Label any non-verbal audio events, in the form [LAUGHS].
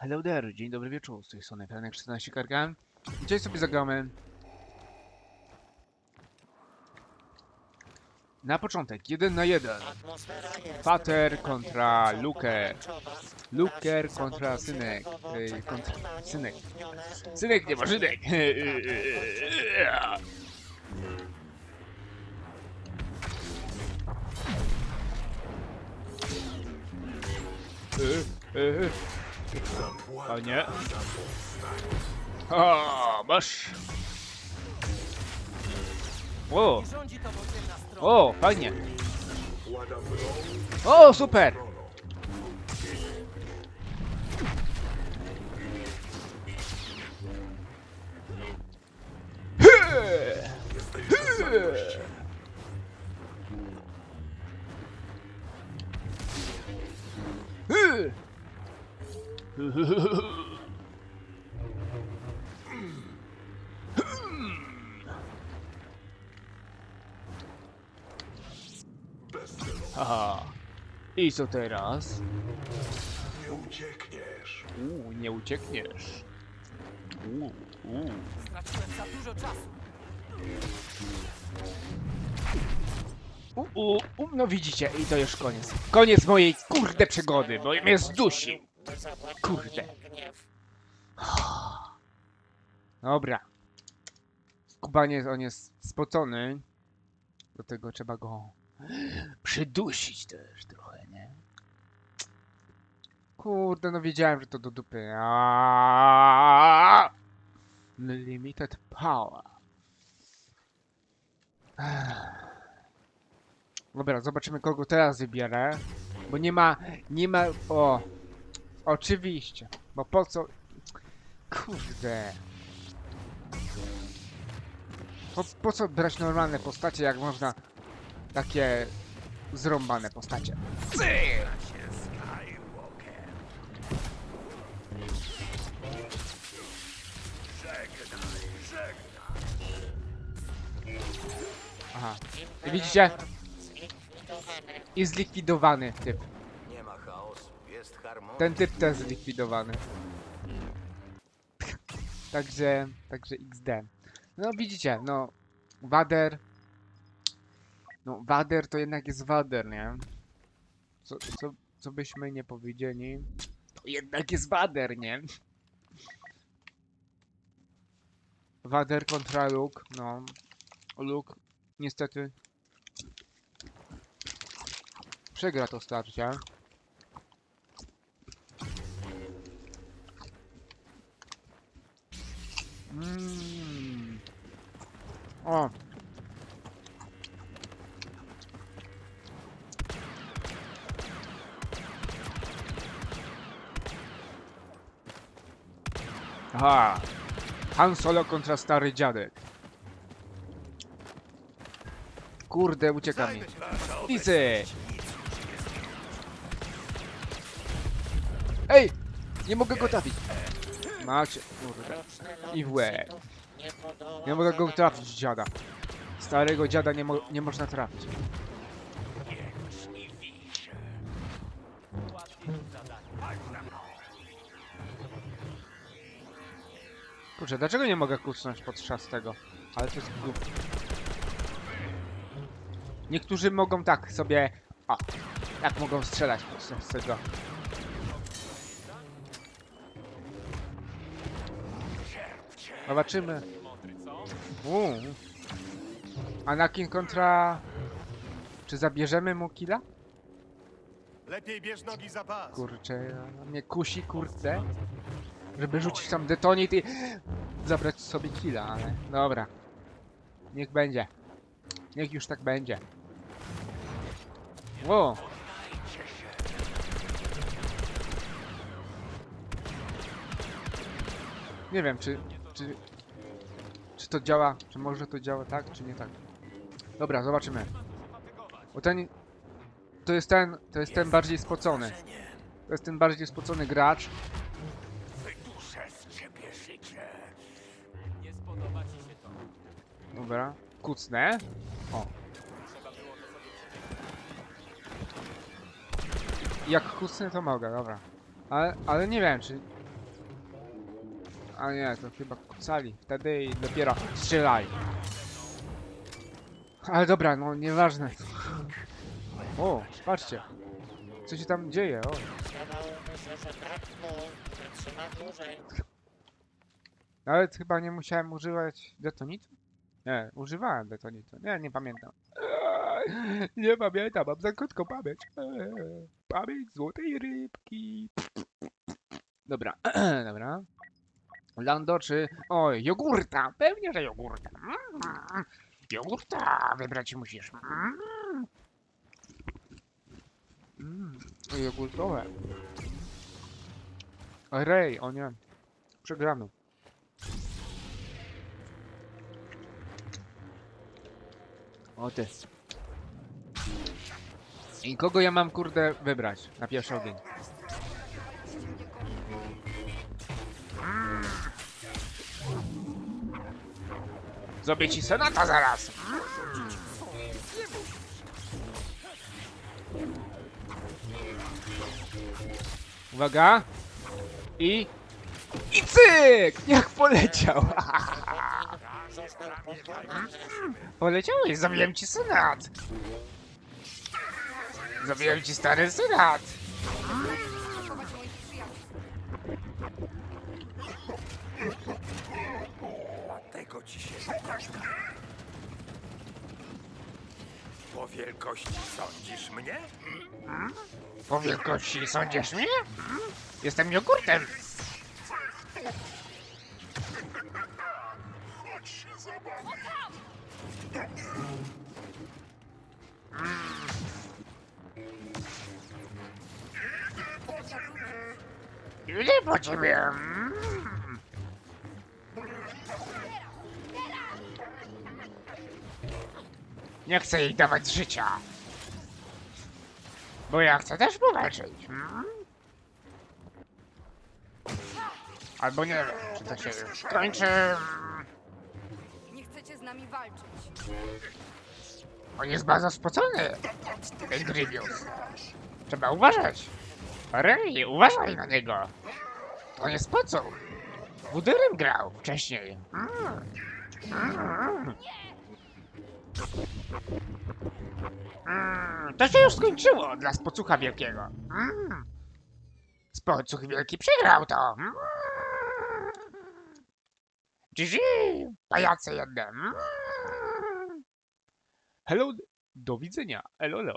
Hello there, dzień dobry wieczór, z tej strony Franek 14 Kargan. Dzisiaj sobie zagramy na początek, jeden na jeden. Pater kontra Luker. Luker kontra Synek. Ej, kontra Synek. Synek nie ma Żynek. [LAUGHS] [LAUGHS] [LAUGHS] E, e, Panie. O, masz. O, o, fajnie. O, super. Hy! Haha. I co teraz? Nie uciekniesz. Uuu, nie uciekniesz. Uuu, uuu. Straciłem za dużo czasu. Uuu, u, no widzicie, i to już koniec. Koniec mojej kurde przygody, bo mnie zdusił. Kurde. [GASPS] Dobra. Kubaniec, on jest spocony. Do tego trzeba go [GASPS] przydusić też trochę, nie? Kurde, no wiedziałem, że to do dupy. Aaaa! Limited power. Dobra, zobaczymy kogo teraz wybierę. Bo nie ma, nie ma, o. Oczywiście, bo po co, kurde. Po, po co brać normalne postacie, jak można takie zrąbane postacie? Aha. Widzicie? I zlikwidowany typ. Ten typ też zlikwidowany. Także, także XD. No widzicie, no Wader. No Wader to jednak jest Wader, nie? Co, co, co byśmy nie powiedzieli, to jednak jest Wader, nie? Wader kontra Luke, no. Luke niestety przegra to starcie. Mm. O. Aha. Han Solo kontra stary dziadek. Kurde, ucieka mi. Lisy! Ej! Nie mogę go trafić. Macie, kurde. I w łeb. Nie mogę go trafić, dziada. Starego dziada nie, mo nie można trafić. Kurczę, dlaczego nie mogę kucnąć podczas tego? Ale to jest głup. Niektórzy mogą tak sobie... O, tak mogą strzelać podczas tego. Zobaczymy. Uuu. Anakin kontra... Czy zabierzemy mu killa? Lepiej bierz nogi za pas. Kurczę, mnie kusi, kurde. Żeby rzucić tam detonit i zabrać sobie killa, ale dobra. Niech będzie. Niech już tak będzie. Wow. Nie wiem, czy, czy, czy to działa, czy może to działa tak, czy nie tak. Dobra, zobaczymy. Bo ten, to jest ten, to jest ten bardziej spocony. To jest ten bardziej spocony gracz. Dobra, kucnę. O. Jak kucnę to mogę, dobra. Ale, ale nie wiem, czy A nie, to chyba kucali. Wtedy i dopiero strzelali. Ale dobra, no nieważne. O, patrzcie. Co się tam dzieje? O. Nawet chyba nie musiałem używać detonitu? Nie, używałem detonitu. Nie, nie pamiętam. Nie pamiętam, mam za krótką pamięć. Pamięć złotej rybki. Dobra, [CLEARS THROAT] dobra. Lando czy... Oj, jogurta! Pewnie, że jogurta. Mm, Jogurta wybrać musisz. Mm. Mm, jogurtowe. Rej, o nie. Przegrano. O ty. I kogo ja mam kurde wybrać na pierwszy ogień? Zrobię ci senata zaraz. Uwaga. I... I cyk! Jak poleciał! [LAUGHS] Poleciałeś, zabiłem ci senat! Zabiłem ci stary senat! Ci się Po wielkości sądzisz mnie? Po wielkości sądzisz mnie? Jestem jogurtem! Idę po ciebie! Nie chcę jej dawać życia. Bo ja chcę też powalczyć. Mm? Albo nie wiem, czy to się już skończy. Nie chcecie z nami walczyć. On jest bardzo spocony. Ten Grievous. Trzeba uważać. Rey, uważaj na niego. To nie spocą. Wudyrem grał wcześniej. Mm. Mm. Mm, To się już skończyło dla spocucha wielkiego. Mm. Spocuch wielki przegrał to. Mm. GG, pajace jedne. Mm. Hello, do widzenia. Elolo.